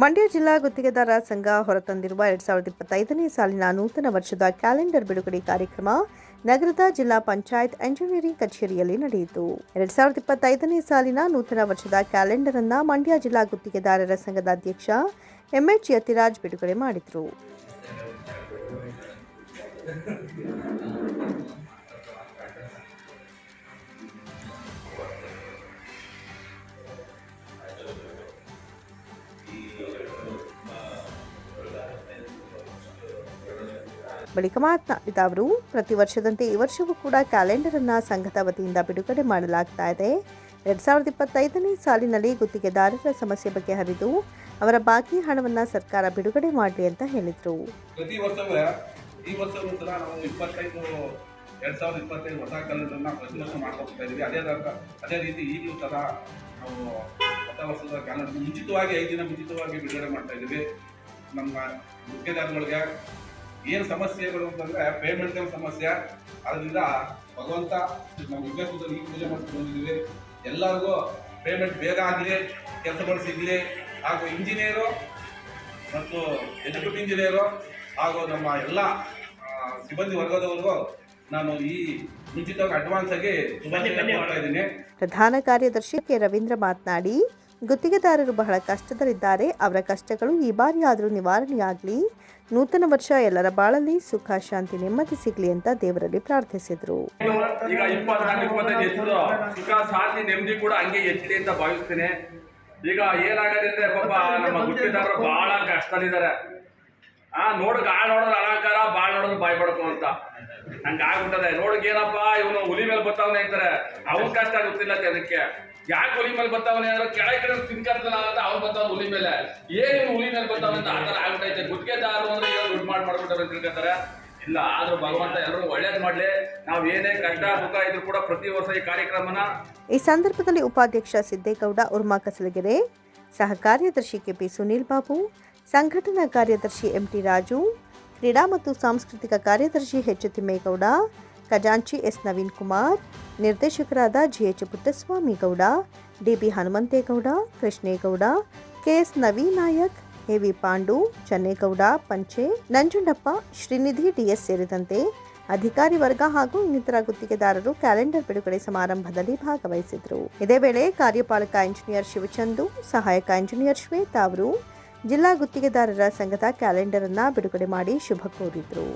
ಮಂಡ್ಯ ಜಿಲ್ಲಾ ಗುತ್ತಿಗೆದಾರರ ಸಂಘ ಹೊರತಂದಿರುವ ಎರಡ್ ಸಾವಿರದ ಇಪ್ಪತ್ತೈದನೇ ಸಾಲಿನ ನೂತನ ವರ್ಷದ ಕ್ಯಾಲೆಂಡರ್ ಬಿಡುಗಡೆ ಕಾರ್ಯಕ್ರಮ ನಗರದ ಜಿಲ್ಲಾ ಪಂಚಾಯತ್ ಎಂಜಿನಿಯರಿಂಗ್ ಕಚೇರಿಯಲ್ಲಿ ನಡೆಯಿತು. ಎರಡ್ ಸಾವಿರದ ಇಪ್ಪತ್ತೈದನೇ ಸಾಲಿನ ನೂತನ ವರ್ಷದ ಕ್ಯಾಲೆಂಡರ್ ಅನ್ನ ಮಂಡ್ಯ ಜಿಲ್ಲಾ ಗುತ್ತಿಗೆದಾರರ ಸಂಘದ ಅಧ್ಯಕ್ಷ ಎಂಎಚ್ ಯತಿರಾಜ್ ಬಿಡುಗಡೆ ಮಾಡಿದರು. ಬಳಿಕ ಮಾತನಾಡಿದ ಅವರು, ಪ್ರತಿ ವರ್ಷದಂತೆ ಈ ವರ್ಷವೂ ಕೂಡ ಕ್ಯಾಲೆಂಡರ್ ಅನ್ನ ಸಂಘದ ವತಿಯಿಂದ ಬಿಡುಗಡೆ ಮಾಡಲಾಗ್ತಾ ಇದೆ. ಎರಡ್ ಸಾವಿರದ ಇಪ್ಪತ್ತೈದನೇ ಸಾಲಿನಲ್ಲಿ ಗುತ್ತಿಗೆದಾರರ ಸಮಸ್ಯೆ ಬಗ್ಗೆ ಹರಿದು ಅವರ ಬಾಕಿ ಹಣವನ್ನು ಸರ್ಕಾರ ಬಿಡುಗಡೆ ಮಾಡಲಿ ಅಂತ ಹೇಳಿದರು. ಪ್ರತಿ ವರ್ಷವೂ ಈ ವರ್ಷವೂ ಸಹ ನಾವು ಇಪ್ಪತ್ತೈದು, ಎರಡು ಸಾವಿರದ ಇಪ್ಪತ್ತೈದು ಹೊಸ ಕ್ಯಾಲೆಂಡರ್ನ ಪ್ರತಿ ವರ್ಷ ಮಾಡ್ಕೊಳ್ತಾ ಇದ್ದೀವಿ. ಅದೇ ಅದೇ ರೀತಿ ಈಗಲೂ ಸಹ ನಾವು ಹೊಸ ವರ್ಷದ ಕ್ಯಾಲೆಂಡರ್ ಮುಂಚಿತವಾಗಿ, ಐದು ದಿನ ಮುಂಚಿತವಾಗಿ ಬಿಡುಗಡೆ ಮಾಡ್ತಾ ಇದ್ದೀವಿ. ನಮ್ಮ ಗುತ್ತಿಗೆದಾರಗಳಿಗೆ ಏನು ಸಮಸ್ಯೆಗಳು ಅಂತಂದ್ರೆ ಪೇಮೆಂಟ್ ಸಮಸ್ಯೆ. ಅದರಿಂದ ಭಗವಂತ ನಾವು ವಿವೇಕದಲ್ಲಿ ಈ ಪೂಜೆ ಮಾಡ್ಕೊಂಡು ಬಂದಿದ್ದೀವಿ. ಎಲ್ಲರಿಗೂ ಪೇಮೆಂಟ್ ಬೇಗ ಆಗಲಿ ಕೆಲಸಗಳು ಮಾಡಿಸಿದ್ಲಿ ಹಾಗೂ ಇಂಜಿನಿಯರು ಮತ್ತು ಎಕ್ಸಿಕ್ಯೂಟಿವ್ ಇಂಜಿನಿಯರು ಹಾಗೂ ನಮ್ಮ ಎಲ್ಲ ಸಿಬ್ಬಂದಿ ವರ್ಗದವರಿಗೂ ನಾನು ಈ ಮುಂಚಿತವಾಗಿ ಅಡ್ವಾನ್ಸ್ ಆಗಿ ಶುಭಾಶಯ ಮಾಡ್ತಾ ಇದ್ದೀನಿ. ಪ್ರಧಾನ ಕಾರ್ಯದರ್ಶಿ ಕೆ. ರವೀಂದ್ರ ಮಾತನಾಡಿ ಗುತ್ತಿಗೆದಾರರು ಬಹಳ ಕಷ್ಟದಲ್ಲಿದ್ದಾರೆ. ಅವರ ಕಷ್ಟಗಳು ಈ ಬಾರಿ ಆದರೂ ನಿವಾರಣೆಯಾಗಲಿ. ನೂತನ ವರ್ಷ ಎಲ್ಲರ ಬಾಳಲ್ಲಿ ಸುಖ, ಶಾಂತಿ, ನೆಮ್ಮದಿ ಸಿಗಲಿ ಅಂತ ದೇವರಲ್ಲಿ ಪ್ರಾರ್ಥಿಸಿದರು. ಈಗ ಇಪ್ಪತ್ನಾಲ್ಕು ಕೂಡ ಹಂಗೆ ಅಂತ ಈಗ ಅಂದ್ರೆ ಪಾಪ ನಮ್ಮ ಬಹಳ ಕಷ್ಟದಲ್ಲಿದ್ದಾರೆ. ಆ, ನೋಡಕ್ ಆ ನೋಡೋದ್ರ ಅಲಂಕಾರ, ಬಾಳ್ ನೋಡೋದು ಬಾಯ್ ಬಡ್ಕೊ ಅಂತ. ನಂಗೆ ಆಗ್ಬಿಟ್ಟದೆ ನೋಡಕ್ ಏನಪ್ಪ, ಇವನು ಹುಲಿ ಮೇಲೆ ಬರ್ತಾವನೆ ಅಂತಾರೆ ಅವನ್ ಕಷ್ಟ ಗೊತ್ತಿಲ್ಲ ಅದಕ್ಕೆ. ಯಾಕೆ ಹುಲಿ ಮೇಲೆ ಬರ್ತಾವನೆ ಅಂದ್ರೆ ಕೆಳಗೆ ಕಡೆ ತಿನ್ಕರ್ತಲ್ಲ ಅಂತ ಅವ್ನು ಬರ್ತಾವ ಹುಲಿ ಮೇಲೆ. ಏನ್ ಹುಲಿ ಮೇಲೆ ಬರ್ತಾವ ಅಂತ ಆತರ ಆಗ್ಬಿಟ್ಟೈತೆ ಗುತ್ತಿಗೆದಾರರು ಅಂದ್ರೆ ಏನೋ ದುಡ್ಡು ಮಾಡಿ ಮಾಡ್ಬಿಟ್ಟಾರೆ ತಿಳ್ಕೊತಾರೆ. ಇಲ್ಲ, ಆದ್ರೂ ಭಗವಂತ ಎಲ್ಲರೂ ಒಳ್ಳೇದ್ ಮಾಡ್ಲಿ. ನಾವ್ ಏನೇ ಕಷ್ಟ ಸುಖ ಇದ್ರು ಕೂಡ ಪ್ರತಿ ವರ್ಷ ಈ ಕಾರ್ಯಕ್ರಮನ ಈ ಸಂದರ್ಭದಲ್ಲಿ ಉಪಾಧ್ಯಕ್ಷ ಸಿದ್ದೇಗೌಡ, ಉರ್ಮಾ ಕಸಲಗೆರೆ ಸಹ ಕಾರ್ಯದರ್ಶಿ ಕೆಪಿ ಸುನೀಲ್ ಬಾಬು, ಸಂಘಟನಾ ಕಾರ್ಯದರ್ಶಿ ಎಂಟಿ ರಾಜು, ಕ್ರೀಡಾ ಮತ್ತು ಸಾಂಸ್ಕೃತಿಕ ಕಾರ್ಯದರ್ಶಿ ಎಚ್ ತಿಮ್ಮೇಗೌಡ ಖಜಾಂಚಿ ಎಸ್ ನವೀನ್ ಕುಮಾರ್, ನಿರ್ದೇಶಕರಾದ G H Puttaswamy Gowda DB Hanumanthegowda, Krishnegowda KS Naveen Nayak V Pandu, Channegowda, Panche, Nanjundappa, Srinidhi DS ಸೇರಿದಂತೆ ಅಧಿಕಾರಿ ವರ್ಗ ಹಾಗೂ ಇನ್ನಿತರ ಗುತ್ತಿಗೆದಾರರು ಕ್ಯಾಲೆಂಡರ್ ಬಿಡುಗಡೆ ಸಮಾರಂಭದಲ್ಲಿ ಭಾಗವಹಿಸಿದರು. ಇದೇ ವೇಳೆ ಕಾರ್ಯಪಾಲಕ ಇಂಜಿನಿಯರ್ ಶಿವಚಂದು, ಸಹಾಯಕ ಇಂಜಿನಿಯರ್ ಶ್ವೇತಾ ಅವರು ಜಿಲ್ಲಾ ಗುತ್ತಿಗೆದಾರರ ಸಂಘದ ಕ್ಯಾಲೆಂಡರ್ ಅನ್ನ ಬಿಡುಗಡೆ ಮಾಡಿ ಶುಭ ಕೋರಿದ್ರು.